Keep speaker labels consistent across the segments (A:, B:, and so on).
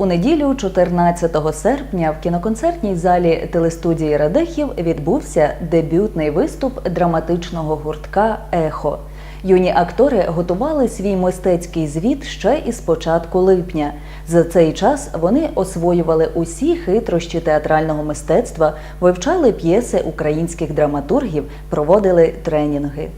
A: У неділю, 14 серпня, в кіноконцертній залі телестудії Радехів відбувся дебютний виступ драматичного гуртка Ехо. Юні актори готували свій мистецький звіт ще із початку липня. За цей час вони освоювали усі хитрощі театрального мистецтва, вивчали п'єси українських драматургів, проводили тренінги.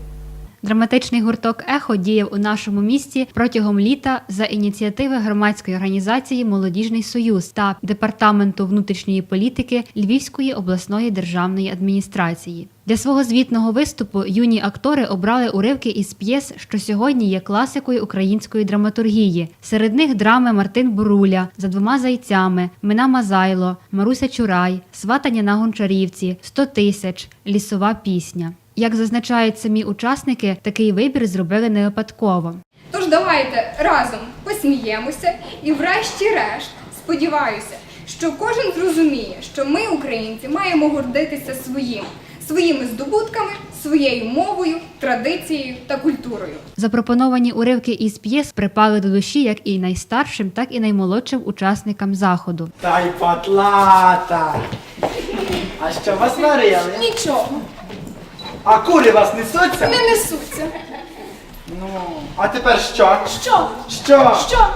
B: Драматичний гурток Ехо діяв у нашому місті протягом літа за ініціативи громадської організації Молодіжний Союз та департаменту внутрішньої політики Львівської обласної державної адміністрації. Для свого звітного виступу юні актори обрали уривки із п'єс, що сьогодні є класикою української драматургії. Серед них драми Мартин Буруля за двома зайцями, Мина Мазайло, Маруся Чурай, Сватання на Гончарівці, Сто тисяч, Лісова пісня. Як зазначають самі учасники, такий вибір зробили не випадково.
C: Тож давайте разом посміємося і, врешті-решт, сподіваюся, що кожен зрозуміє, що ми, українці, маємо гордитися своїм, своїми здобутками, своєю мовою, традицією та культурою.
B: Запропоновані уривки із п'єс припали до душі як і найстаршим, так і наймолодшим учасникам заходу.
D: Та й патлата. А що вас варили?
C: Нічого,
D: А кури вас несуться?
C: не несуться.
D: Ну, а тепер що?
C: Що?
D: Що?
C: Що?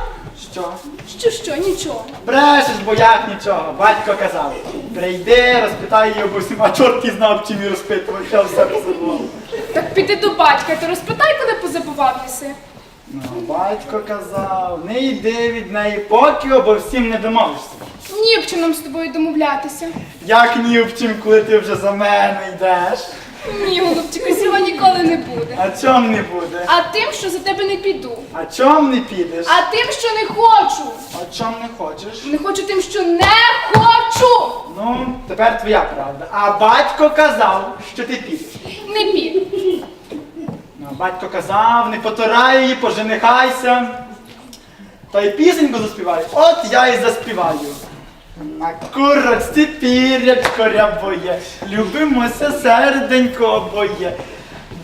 D: Що?
C: Що, що, нічого.
D: Брешеш, бо як нічого. Батько казав. Прийди, розпитай її обо всім, а чорт і знав, чим і розпитував, я все розумів.
C: Так піди до батька, то розпитай, коли позабував єси.
D: Ну, батько казав, не йди від неї, поки обо всім не домовишся.
C: Ні, б чи нам з тобою домовлятися.
D: Як ні в чим, коли ти вже за мене йдеш.
C: Ні, голубчику, цього ніколи не буде.
D: А чом не буде?
C: А тим, що за тебе не піду.
D: А чом не підеш?
C: А тим, що не хочу.
D: А чом не хочеш?
C: Не хочу тим, що не хочу.
D: Ну, тепер твоя правда. А батько казав, що ти підеш.
C: Не піду.
D: Ну, а батько казав, не потурай її, поженихайся. Та й пісеньку заспівай. От я і заспіваю. На курочці пірячко рябоє, любимося серденько обоє.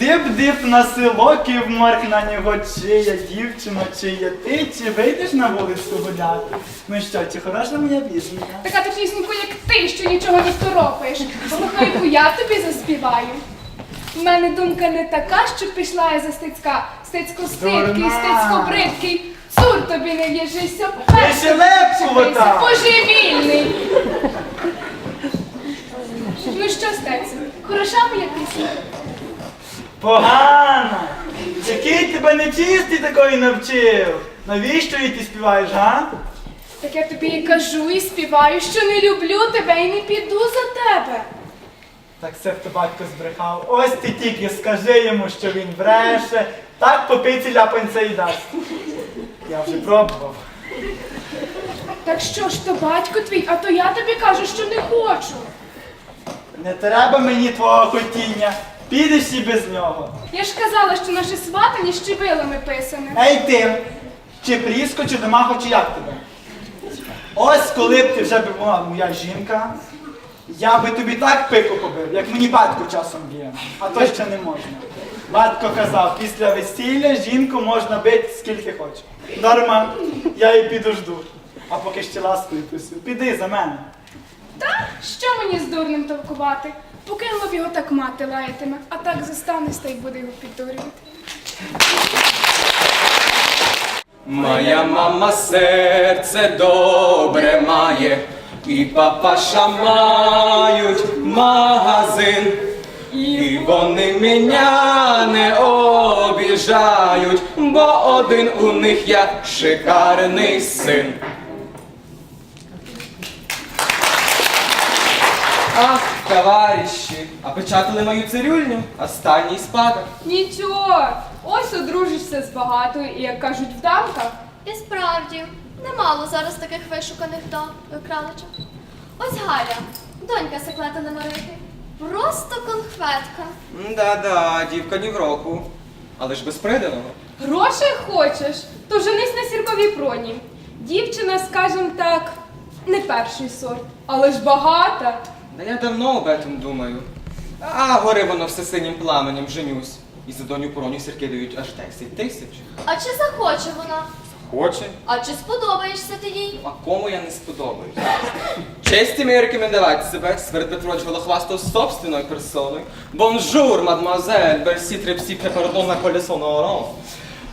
D: Дип-дип на село, ківмарк на нього чия, дівчино чия, ти чи вийдеш на вулицю гуляти? Ну що, чи хороша моя пісенька?
C: Така точнісінько, як ти, що нічого не второпаєш. Слухай, яку я тобі заспіваю. У мене думка не така, що пішла я за стецька. Стецько ститкий,
D: Дурна.
C: стецько бридкий. Цур тобі не в'яжися,
D: ще лепку
C: перший божевільний. Ну що, стець, хороша моя пісня?
D: Погана! Який тебе нечистий такої навчив? Навіщо їй ти співаєш, га?
C: Так я тобі і кажу, і співаю, що не люблю тебе і не піду за тебе.
D: Так це то батько збрехав. Ось ти тільки скажи йому, що він бреше, так по пиці ляпанця і дасть. Я вже пробував.
C: Так що ж то батько твій, а то я тобі кажу, що не хочу.
D: Не треба мені твого хотіння, підеш і без нього.
C: Я ж казала, що наше сватання щебилами писане.
D: Ей ти, чи пріско, чи домахо, чи як тебе? Ось коли б ти вже б була моя жінка, я би тобі так пику побив, як мені батько часом б'є, а то ще не можна. Батько казав, після весілля жінку можна бити скільки хоче. Дарма, я її підожду. А поки ще ласкою просив, піди за мене.
C: Та що мені з дурним толкувати? Покинула б його так мати лаятиме, а так застанеться та й буде його піддурювати.
E: Моя мама серце добре має, і папаша мають магазин, і вони мене не обіжають, бо один у них я шикарний син. Ах, товариші, а печатали мою цирюльню, останній спадок.
C: Нічого, ось одружишся з багатою і, як кажуть, в дамках.
F: І справді, немало зараз таких вишуканих дам краличок. Ось Галя, донька секлетини Марики. Просто конфетка.
E: Да-да, дівка ні в року. Але ж без приданого.
C: Грошей хочеш, то женись на сірковій проні. Дівчина, скажем так, не перший сорт, але ж багата.
E: Да я давно об этом думаю. А горе воно все синім пламенем женюсь. І за доню проню сірки дають аж 10 тисяч.
F: А чи захоче вона?
E: Хоче.
F: А чи сподобаєшся ти їй?
E: А кому я не сподобаюсь? Честь имею рекомендовать себя, Сверд Петрович Голохвастов собственной персоной. Бонжур, мадемуазель, берсі трепсі пардон на колесо на орон.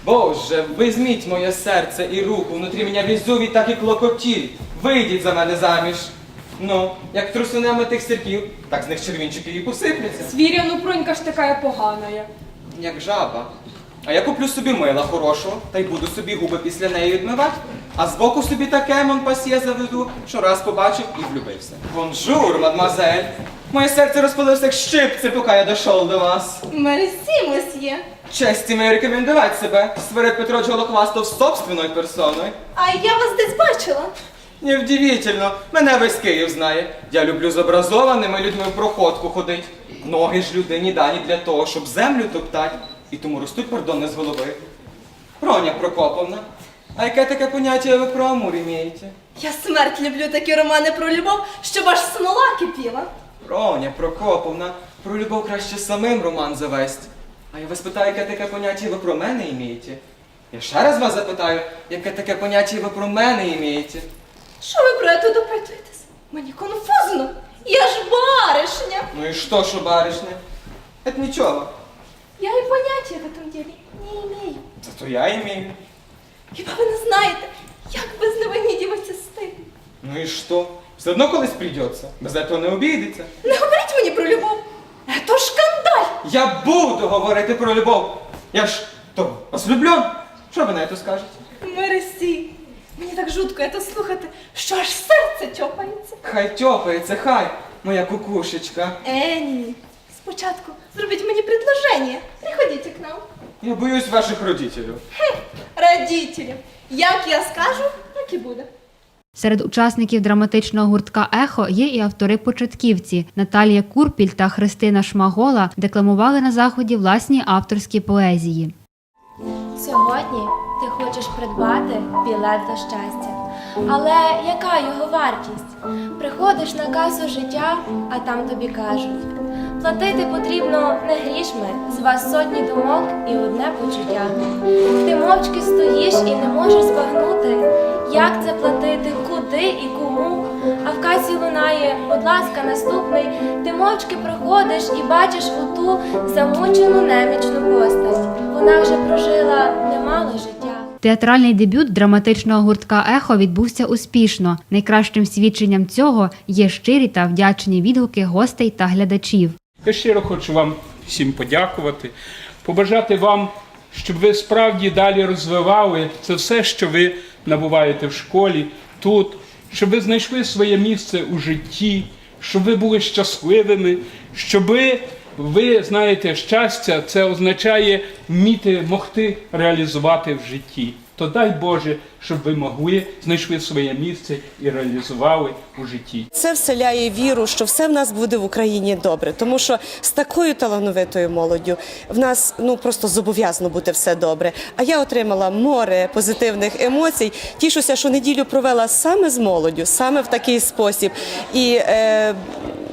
E: Боже, візьміть моє серце і руку, внутрі мене візуві так і клокотіль. Вийдіть за мене заміж. Ну, як трусунемо тих сірків, так з них червінчики і посипляться.
G: Звіря, ну пронька ж така погана.
E: Як жаба. А я куплю собі мила хорошого, та й буду собі губи після неї відмивати. А збоку собі таке монпасьє заведу, що раз побачив і влюбився. Бонжур, мадмазель. Моє серце розпалилося як щипці, поки я дійшов до вас.
C: Мерсі, месьє.
E: Честь мені рекомендувати себе, Сверед Петрович Голохвастов собственною персоною.
C: А я вас десь бачила.
E: Невдивительно, мене весь Київ знає. Я люблю з образованими людьми в проходку ходить. Ноги ж людині дані для того, щоб землю топтать, і тому ростуть пардони з голови. Роня Прокоповна, а яке таке поняття ви про Амур імієте?
H: Я смерть люблю такі романи про любов, щоб аж смола кипіла.
E: Роня Прокоповна, про любов краще самим роман завесть. А я вас питаю, яке таке поняття ви про мене імієте? Я ще раз вас запитаю, яке таке поняття ви про мене імієте?
H: Що ви про це допитуєтесь? Мені конфузно. Я ж баришня.
E: Ну і що, що баришня? Это нічого.
H: Я і поняття в этом ділі не имею.
E: Зато я імію.
H: Хіба ви не знаєте, як без невинні діваться стидно?
E: Ну і що? Все одно колись придеться. Без этого не обійдеться.
H: Не говоріть мені про любов. Це шкандаль.
E: Я буду говорити про любов. Я ж то вас люблю. Що ви на це скажете?
H: Мересі. Мені так жутко це слухати, що аж серце тьопається.
E: Хай тьопається, хай, моя кукушечка.
H: Е, ні. Спочатку зробіть мені предложення. Приходіть к нам.
E: Я боюсь ваших родителів.
H: Родителям. Як я скажу, так і буде.
B: Серед учасників драматичного гуртка Ехо є і автори-початківці. Наталія Курпіль та Христина Шмагола декламували на заході власні авторські поезії.
F: Сьогодні ти хочеш придбати білет до щастя. Але яка його вартість? Приходиш на касу життя, а там тобі кажуть: платити потрібно не грішми, з вас сотні думок і одне почуття. Ти мовчки стоїш і не можеш збагнути, як це платити, куди і кому. А в касі лунає, будь ласка, наступний. Ти мовчки проходиш і бачиш оту замучену немічну постать. Вона вже прожила немало життя.
B: Театральний дебют драматичного гуртка Ехо відбувся успішно. Найкращим свідченням цього є щирі та вдячні відгуки гостей та глядачів.
I: Я щиро хочу вам всім подякувати, побажати вам, щоб ви справді далі розвивали це все, що ви набуваєте в школі, тут, щоб ви знайшли своє місце у житті, щоб ви були щасливими, щоб ви, знаєте, щастя це означає вміти могти реалізувати в житті. То дай Боже, щоб ви могли знайшли своє місце і реалізували у житті.
J: Це вселяє віру, що все в нас буде в Україні добре, тому що з такою талановитою молоддю в нас ну просто зобов'язано бути все добре. А я отримала море позитивних емоцій. Тішуся, що неділю провела саме з молоддю, саме в такий спосіб. І е,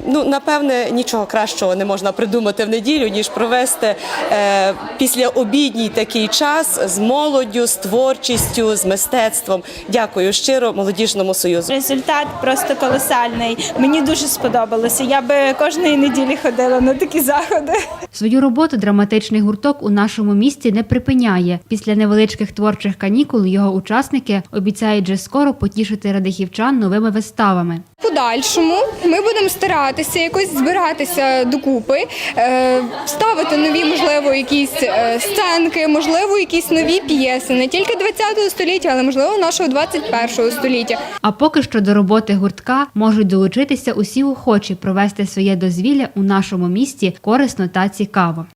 J: ну напевне нічого кращого не можна придумати в неділю, ніж провести е, після обідній такий час з молоддю, з творчістю, з мистецтвом. Дякую щиро молодіжному союзу.
K: Результат просто колосальний. Мені дуже сподобалося. Я би кожної неділі ходила на такі заходи.
B: Свою роботу драматичний гурток у нашому місті не припиняє. Після невеличких творчих канікул його учасники обіцяють вже скоро потішити радихівчан новими виставами.
C: Подальшому ми будемо старатися якось збиратися докупи, е, ставити нові, можливо, якісь е, сценки, можливо, якісь нові п'єси, не тільки 20 століття, але можливо нашого 21 століття.
B: А поки що до роботи гуртка можуть долучитися усі охочі провести своє дозвілля у нашому місті корисно та цікаво.